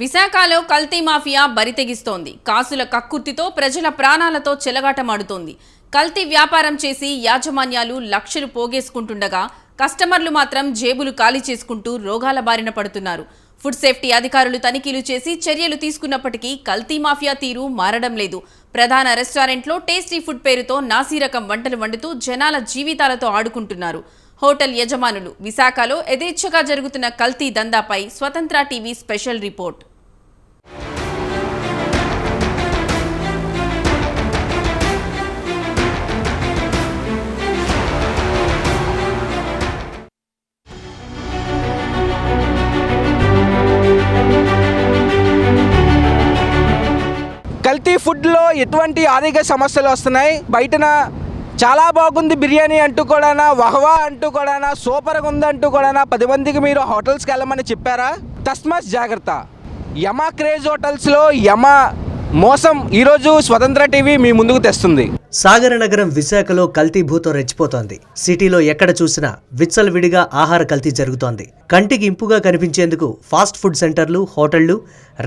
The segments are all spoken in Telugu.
విశాఖలో కల్తీ మాఫియా బరితెగిస్తోంది. కాసుల కక్కుర్తితో ప్రజల ప్రాణాలతో చెలగాటమాడుతోంది. కల్తీ వ్యాపారం చేసి యాజమాన్యాలు లక్షలు పోగేసుకుంటుండగా కస్టమర్లు మాత్రం జేబులు ఖాళీ చేసుకుంటూ రోగాల బారిన పడుతున్నారు. ఫుడ్ సేఫ్టీ అధికారులు తనిఖీలు చేసి చర్యలు తీసుకున్నప్పటికీ కల్తీ మాఫియా తీరు మారడం లేదు. ప్రధాన రెస్టారెంట్లో టేస్టీ ఫుడ్ పేరుతో నాసీరకం వంటలు వండుతూ జనాల జీవితాలతో ఆడుకుంటున్నారు. హోటల్ యజమానులు విశాఖలో యథేచ్ఛగా జరుగుతున్న కల్తీ దందాపై స్వతంత్ర టీవీ స్పెషల్ రిపోర్ట్. కల్తీ ఫుడ్లో ఎటువంటి ఆరోగ్య సమస్యలు వస్తున్నాయి? బయటన చాలా బాగుంది బిర్యానీ అంటూ కూడా వహవా అంటూ కూడా సూపర్గా ఉంది అంటూ కూడా పది మందికి మీరు హోటల్స్కి వెళ్ళమని చెప్పారా? తస్మాత్ జాగ్రత్త. యమా క్రేజ్ హోటల్స్లో యమా మోసం ఈరోజు స్వతంత్ర టీవీ మీ ముందుకు తెస్తుంది. సాగర నగరం విశాఖలో కల్తీ భూతం రెచ్చిపోతోంది. సిటీలో ఎక్కడ చూసినా విచ్చలవిడిగా ఆహార కల్తీ జరుగుతోంది. కంటికి ఇంపుగా కనిపించేందుకు ఫాస్ట్ ఫుడ్ సెంటర్లు హోటళ్ళు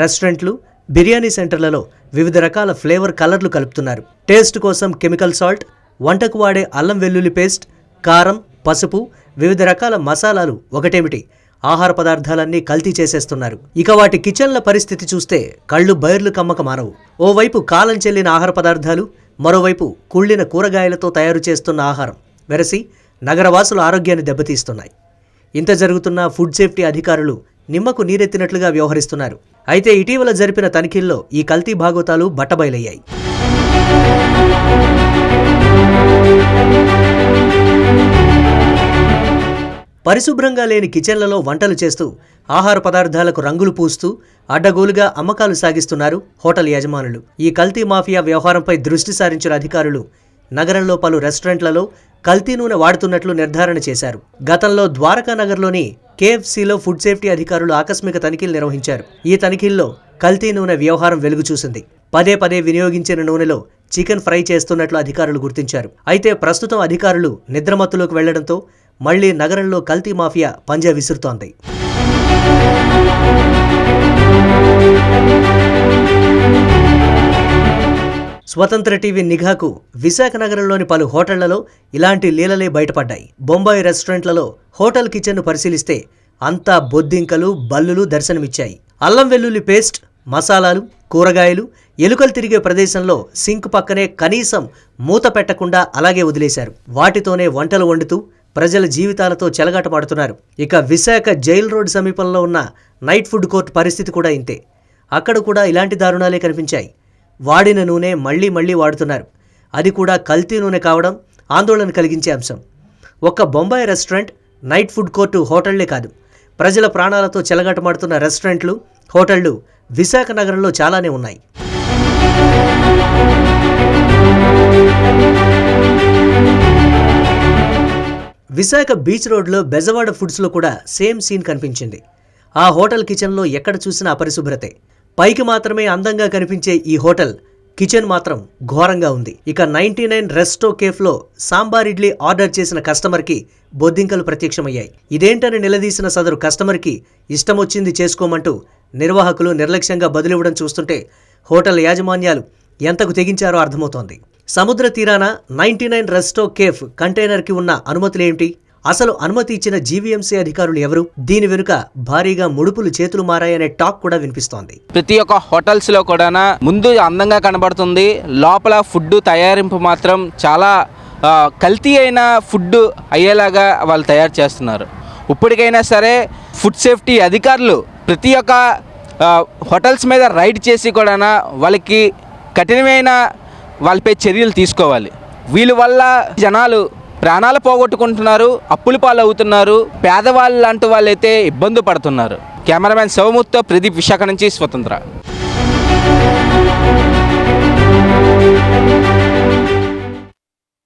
రెస్టారెంట్లు బిర్యానీ సెంటర్లలో వివిధ రకాల ఫ్లేవర్ కలర్లు కలుపుతున్నారు. టేస్ట్ కోసం కెమికల్ సాల్ట్ వంటకు వాడే అల్లం వెల్లుల్లి పేస్ట్ కారం పసుపు వివిధ రకాల మసాలాలు ఒకటేమిటి? ఆహార పదార్థాలన్నీ కల్తీ చేసేస్తున్నారు. ఇక వాటి కిచెన్ల పరిస్థితి చూస్తే కళ్ళు బైర్లు కమ్మక మారవు. ఓవైపు కాలం చెల్లిన ఆహార పదార్థాలు మరోవైపు కుళ్ళిన కూరగాయలతో తయారు చేస్తున్న ఆహారం వెరసి నగరవాసుల ఆరోగ్యాన్ని దెబ్బతీస్తున్నాయి. ఇంత జరుగుతున్న ఫుడ్ సేఫ్టీ అధికారులు నిమ్మకు నీరెత్తినట్లుగా వ్యవహరిస్తున్నారు. అయితే ఇటీవల జరిపిన తనిఖీల్లో ఈ కల్తీ భాగోతాలు బట్టబయలయ్యాయి. పరిశుభ్రంగా లేని కిచెన్లలో వంటలు చేస్తూ ఆహార పదార్థాలకు రంగులు పూస్తూ అడ్డగోలుగా అమ్మకాలు సాగిస్తున్నారు హోటల్ యజమానులు. ఈ కల్తీ మాఫియా వ్యవహారంపై దృష్టి సారించిన అధికారులు నగరంలో పలు రెస్టారెంట్లలో కల్తీ నూనె వాడుతున్నట్లు నిర్ధారణ చేశారు. గతంలో ద్వారకా నగర్లోని కేఎఫ్సీలో ఫుడ్ సేఫ్టీ అధికారులు ఆకస్మిక తనిఖీలు నిర్వహించారు. ఈ తనిఖీల్లో కల్తీ నూనె వ్యవహారం వెలుగు చూసింది పదే పదే వినియోగించిన నూనెలో చికెన్ ఫ్రై చేస్తున్నట్లు అధికారులు గుర్తించారు. అయితే ప్రస్తుతం అధికారులు నిద్రమత్తులోకి వెళ్ళడంతో మళ్ళీ నగరంలో కల్తీ మాఫియా పంజా విసురుతోంది. స్వతంత్ర టీవీ నిఘాకు విశాఖ నగరంలోని పలు హోటళ్ళలో ఇలాంటి లీలలే బయటపడ్డాయి. బొంబాయి రెస్టారెంట్లలో హోటల్ కిచెన్ను పరిశీలిస్తే అంతా బొద్దింకలు బల్లులు దర్శనమిచ్చాయి. అల్లం వెల్లుల్లి పేస్ట్ మసాలాలు కూరగాయలు ఎలుకలు తిరిగే ప్రదేశంలో సింక్ పక్కనే కనీసం మూత పెట్టకుండా అలాగే వదిలేశారు. వాటితోనే వంటలు వండుతూ ప్రజల జీవితాలతో చెలగాటమాడుతున్నారు ఇక విశాఖ జైల్ రోడ్ సమీపంలో ఉన్న నైట్ ఫుడ్ కోర్ట్ పరిస్థితి కూడా ఇంతే. అక్కడ కూడా ఇలాంటి దారుణాలే కనిపించాయి. వాడిన నూనె మళ్ళీ మళ్ళీ వాడుతున్నారు. అది కూడా కల్తీ నూనె కావడం ఆందోళన కలిగించే అంశం. ఒక్క Bombay restaurant night food court హోటళ్ళే కాదు. ప్రజల ప్రాణాలతో చెలగాటమాడుతున్న రెస్టారెంట్లు హోటళ్ళు విశాఖ నగరంలో చాలానే ఉన్నాయి. విశాఖ బీచ్ రోడ్లో బెజవాడ ఫుడ్స్లో కూడా సేమ్ సీన్ కనిపించింది. ఆ హోటల్ కిచెన్లో ఎక్కడ చూసినా అపరిశుభ్రతే. పైకి మాత్రమే అందంగా కనిపించే ఈ హోటల్ కిచెన్ మాత్రం ఘోరంగా ఉంది. ఇక నైన్టీ నైన్ రెస్టో కేఫ్లో సాంబార్ ఇడ్లీ ఆర్డర్ చేసిన కస్టమర్కి బొద్దింకలు ప్రత్యక్షమయ్యాయి. ఇదేంటని నిలదీసిన సదరు కస్టమర్కి ఇష్టమొచ్చింది చేసుకోమంటూ నిర్వాహకులు నిర్లక్ష్యంగా బదులివ్వడం చూస్తుంటే హోటల్ యాజమాన్యాలు ఎంతకు తెగించారో అర్థమవుతోంది. సముద్ర తీరాన నైన్టీ నైన్ రెస్టో కేఫ్ కంటైనర్కి ఉన్న అనుమతులేంటి అసలు అనుమతి ఇచ్చిన జీవీఎంసీ అధికారులు ఎవరు? దీని వెనుక భారీగా ముడుపులు చేతులు మారాయనే టాక్ కూడా వినిపిస్తోంది. ప్రతి ఒక్క హోటల్స్లో కూడా ముందు అందంగా కనబడుతుంది. లోపల ఫుడ్ తయారింపు మాత్రం చాలా కల్తీ అయిన ఫుడ్ అయ్యేలాగా వాళ్ళు తయారు చేస్తున్నారు. ఇప్పటికైనా సరే ఫుడ్ సేఫ్టీ అధికారులు ప్రతి ఒక్క హోటల్స్ మీద రైడ్ చేసి కూడా వాళ్ళకి కఠినమైన వాళ్ళపై చర్యలు తీసుకోవాలి. వీళ్ళ వల్ల జనాలు ప్రాణాలు పోగొట్టుకుంటున్నారు అప్పులు పాలవుతున్నారు పేదవాళ్ళు లాంటి వాళ్ళైతే ఇబ్బంది పడుతున్నారు. కెమెరామెన్ శివమూర్తితో ప్రదీప్ విశాఖ నుంచి స్వతంత్ర.